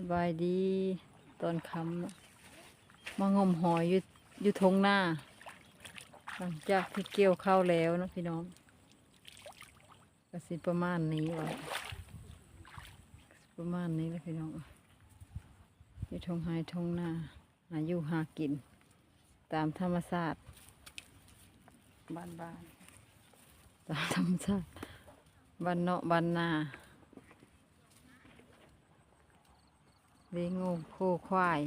สบายดีตอนค่ำเนาะมางมหอยอยู่อยู่ทงหน้า หลังจากที่เกี่ยวข้าวแล้วนะพี่น้องก็สิประมาณนี้วะประมาณนี้แล้วพี่น้องอยู่ทงไฮทงหน้าหาอยู่หากิน ตามธรรมชาติบ้านบ้านตามธรรมชาติบ้านเนาะบ้านนา เลี้ยงงูโคควาย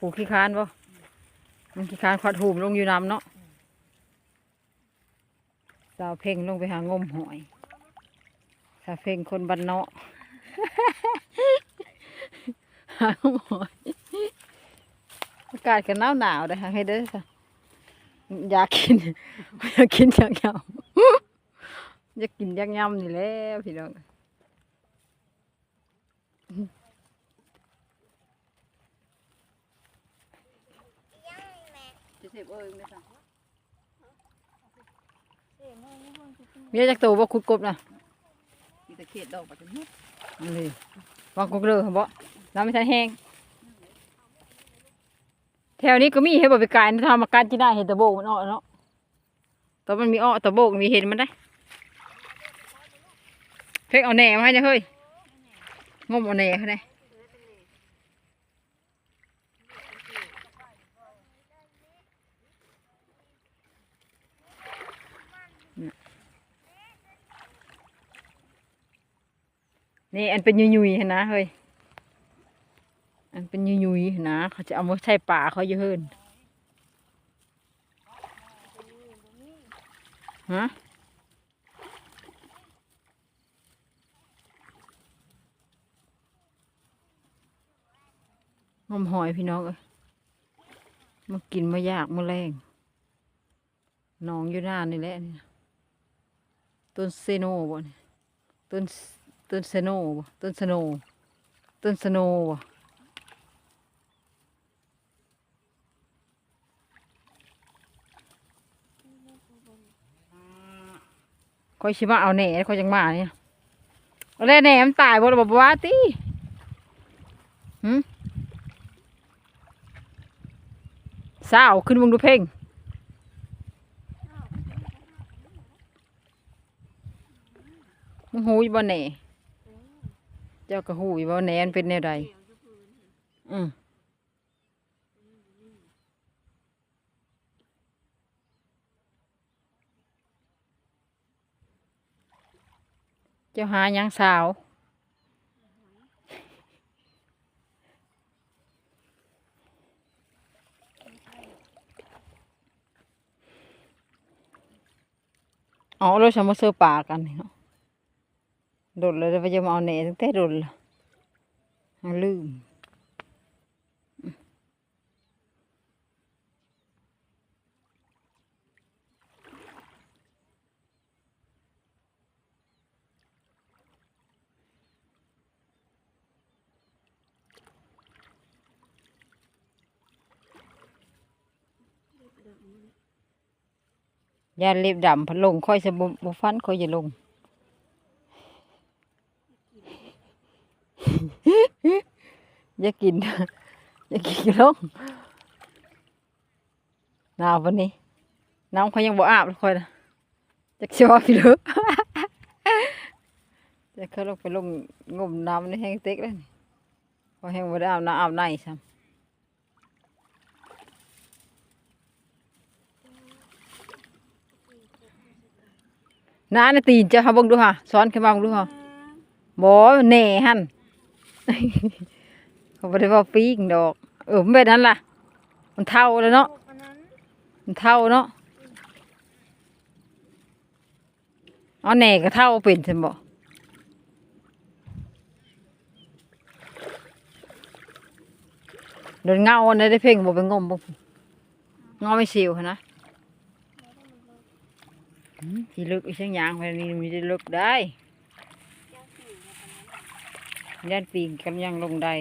ปลูกขี้คานปะมันขี้คานขวัดหูมลงอยู่น้ำเนาะสาวเพ่งลงไปหางมหอยสาวเพ่งคนบ้านเนาะหางมหอยอากาศก็หนาวหนาวเลยค่ะให้เด้อค่ะอยากกินอยากกินอยากยำอยากกินอยากยำนี่แหล้วพี่น้อง จะ เสพเอ้ยไม่สั่งมีจักโตบ่ขุดกบนะมีแต่เขตดอกปัจจุบันอันนี้วางกบเด้อบ่น้ำไม่ทันแห้งแถวนี้ก็มีให้บ่ไปกายนะทำมาการที่ได้เห็นตะโบกมันอ้อเนาะตอนมันมีอ้อตะโบกมีเห็นมันได้เพ็กเอาแหน่มาให้นะเฮ้ยงมเอาแหน่เขาได้ นี่อันเป็นยุยๆหั่นนะเฮ้ยอันเป็นยุยๆหั่นนะเขาจะเอามาใช้ป่าเขาเยอะเฮินฮะงมหอยพี่น้องเอ้ยมากินมายากมาแรงหนองอยู่หน้านี่แหละนี่ต้นเซโนบ่นี่ต้น ต้นเซโนบ่ต้นสโนต้นสโนบ่คอยชิมาเอาแหน่คอยจังมาเนี่ยเอาแล้วแหน่มันตายบ่ล่ะบ่ว่าติหืมสาวขึ้นมึงดูเพ่งมึงหูยบ่แหน่ เจ้าก็หูยบ่แหนนเป็นแนวใดอืมเจ้าหายังสาวอ๋อเราจะมาเสือป่ากันเนาะ โดดเลยเราจะมาเอาแหน่ตั้งแต่โดดละลืมยาเล็บดำพัดลงค่อยจะบฟันค่อยจะลง อย่ากิน อย่ากินลงหนาววันนี้น้ำเขายังบ่อาบเลยค่อยนะจะชอบพี่ลึกจะเขาลงไปลงงมน้ำในแห้งเต็กเลยพอแห้งบ่ได้อาบน้ำอาบในซ้ำน้าน่ะตีนจะเขาบิ่งดูค่ะสอนขึ้นมาบิ่งดูค่ะบ่แหน่หัน เขาบ่ได้ว่าปีกดอก เออมันเป็นนั่นล่ะ มันเท่าแล้วเนาะมันเท่าเนาะเอาแหน่ก็เท่าเป็นใช่บ่โดนเงาอันนั้นได้เพ่งบ่ไปงมบ่เงาไม่สิวหั้นนะหืมสิลึกอีสังหยางไปนี่มันจะลึกได้เจ้าสิวนะตอนนั้นย่านปีนกำยังลงได้